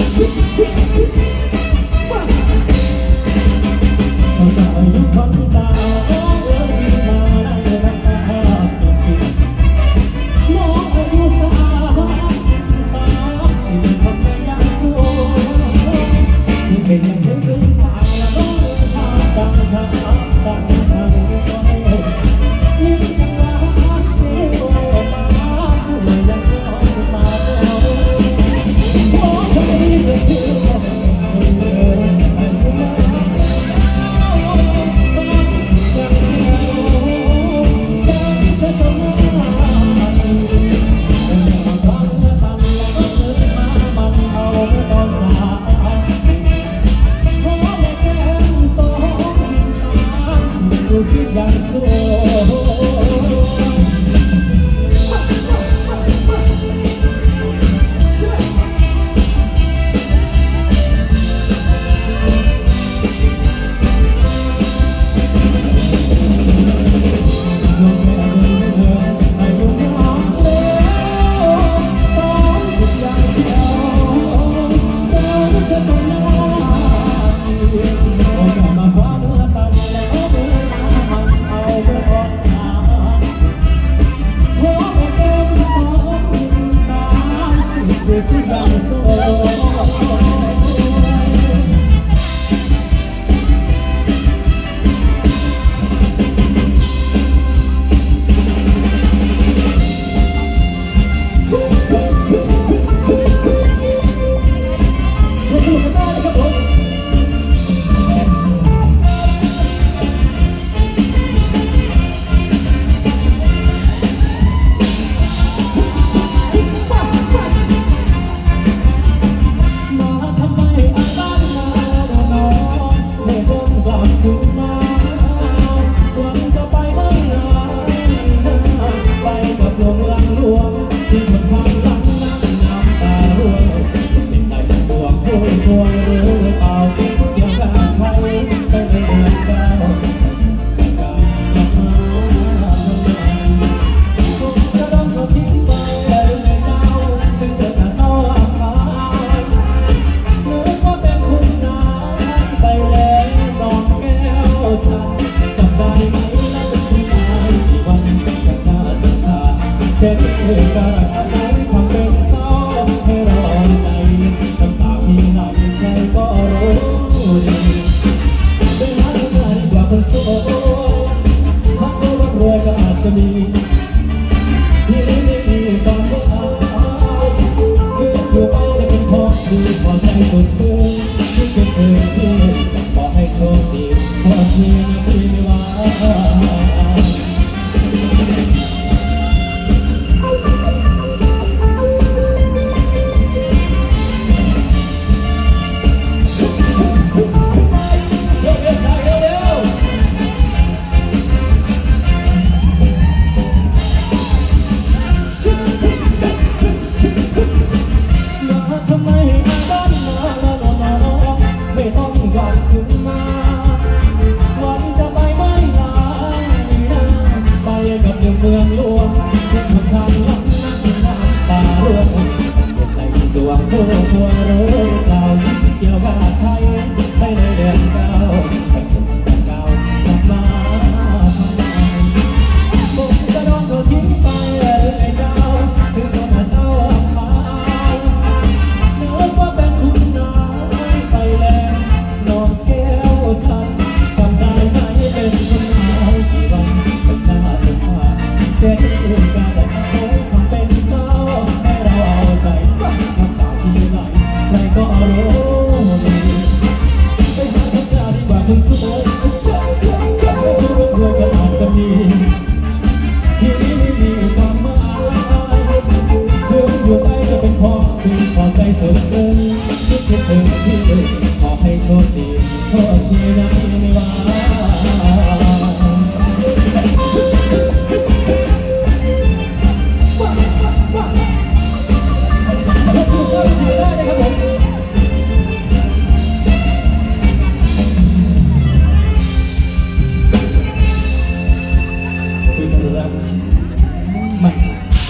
Sous-titrage 不怕太多刺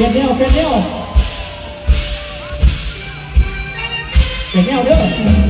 ลี่ยนแนวเปลี่ยนแนวเปลี่ยนแนวเด้อ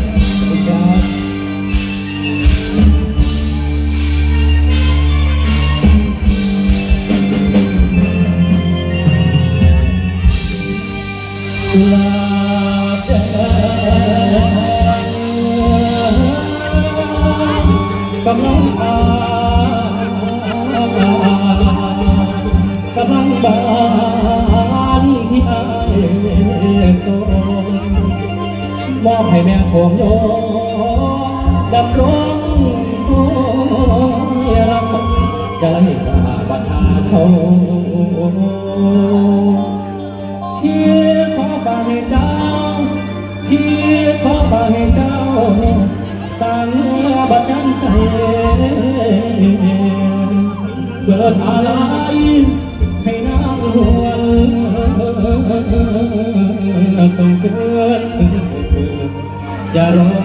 องให้แมงโขงโยดำรงตัวรับจะไล่ตาประชาชนที่ขอบาให้เจ้าที่ขอบาให้เจ้าตั้งบัดนั้นใจเกิดอะไรให้น้ำวนสงเกิ จะรู้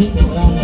ที่เป็นเรา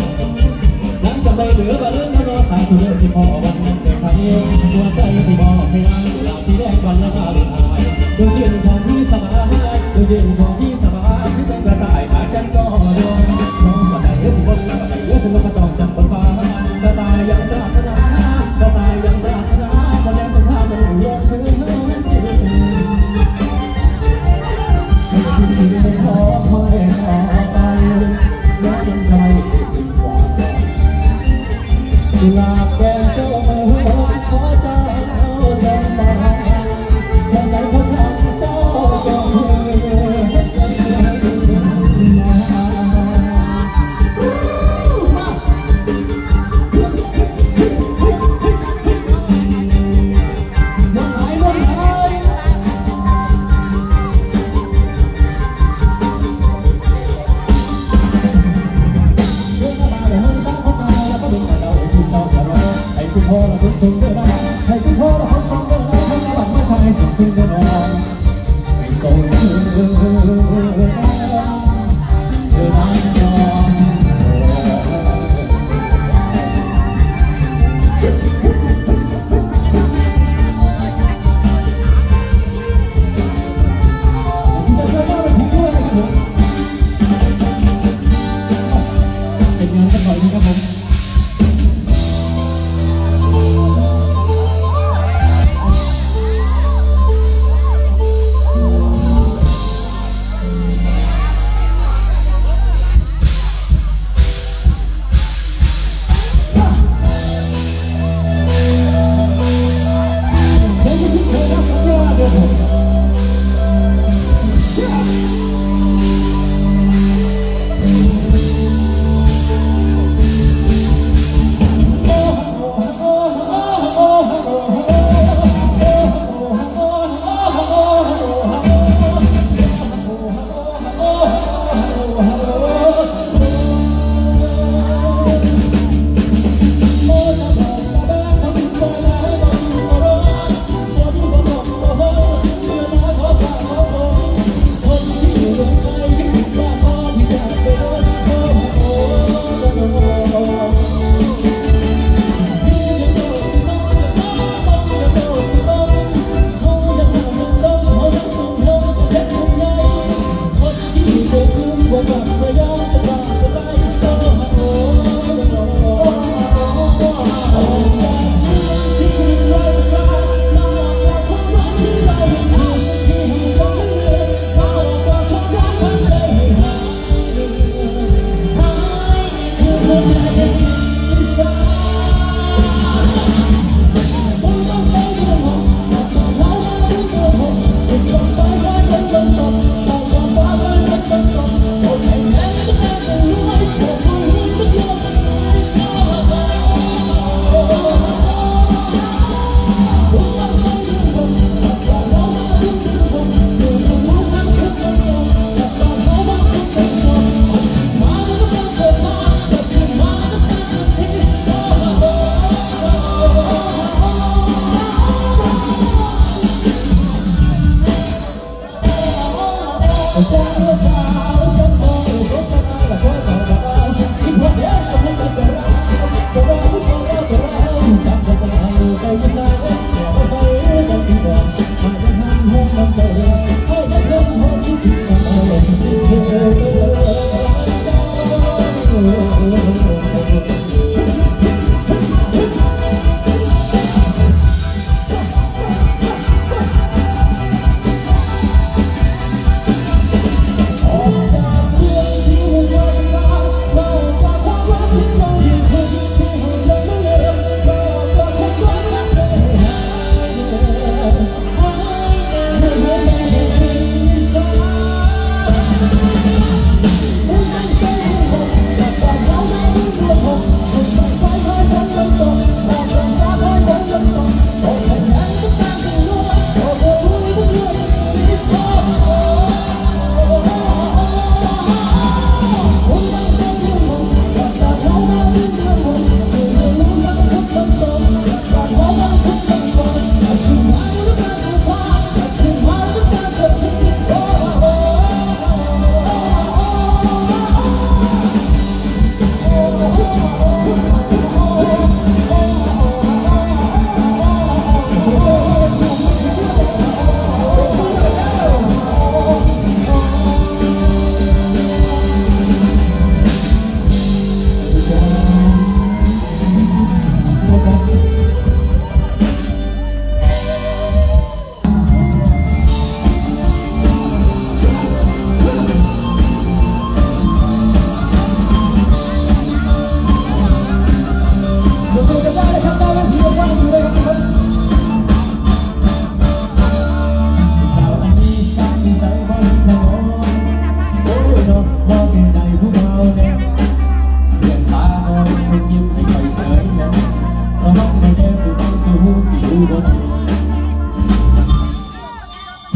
คุณพ่อทุกสิ่งเดินหน้าให้คุณพ่อราทุกสิ่งเดินหน้าทำงานมาใช้สิ่งเดิน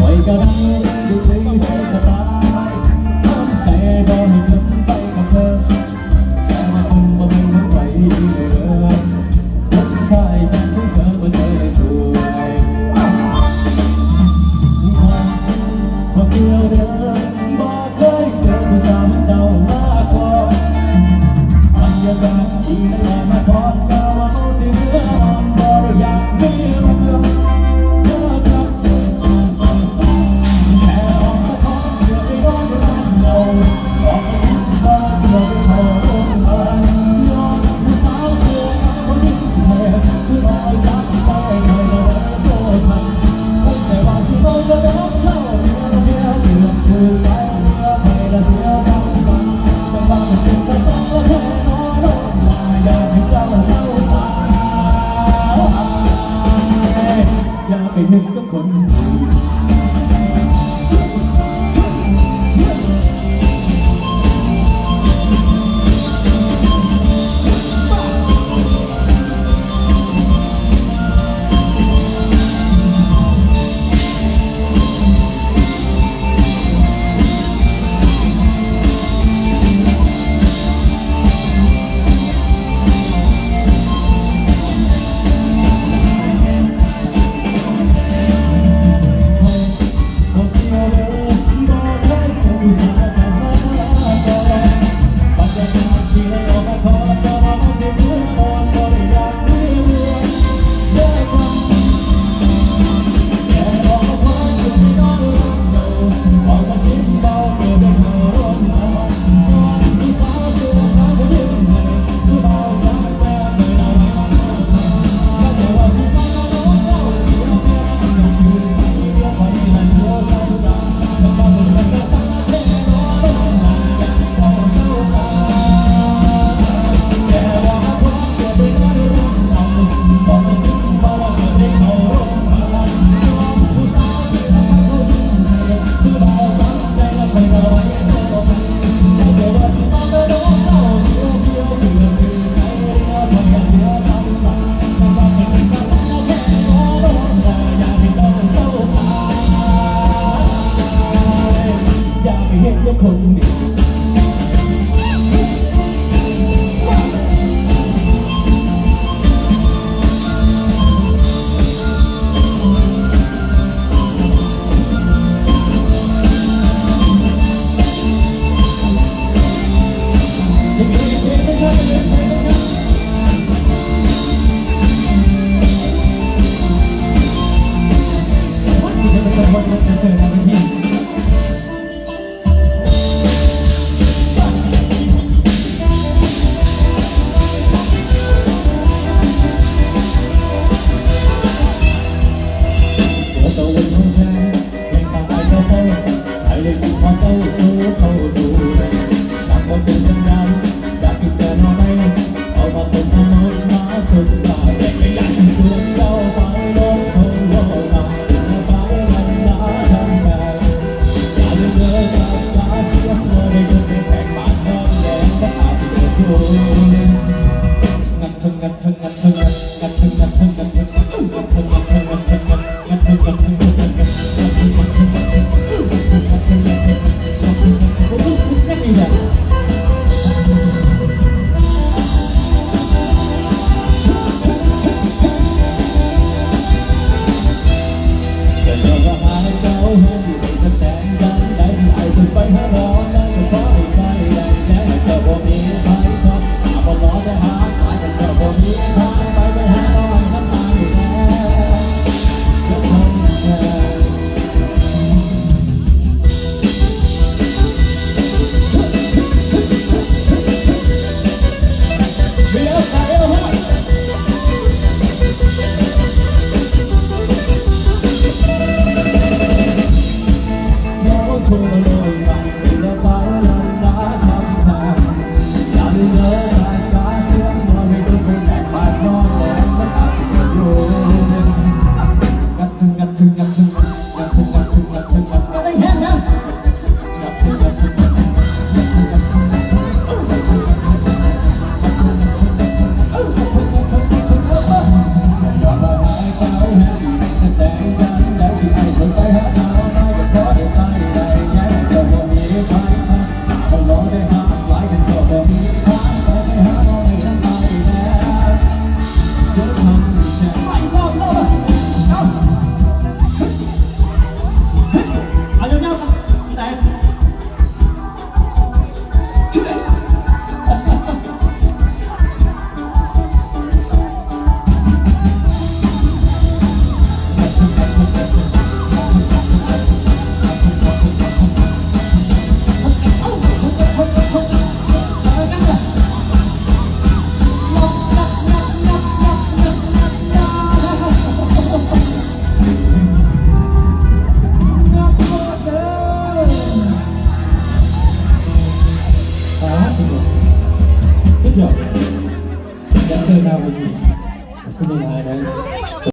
ไปกระดังดึงดึงสบายใจบ่ให้ and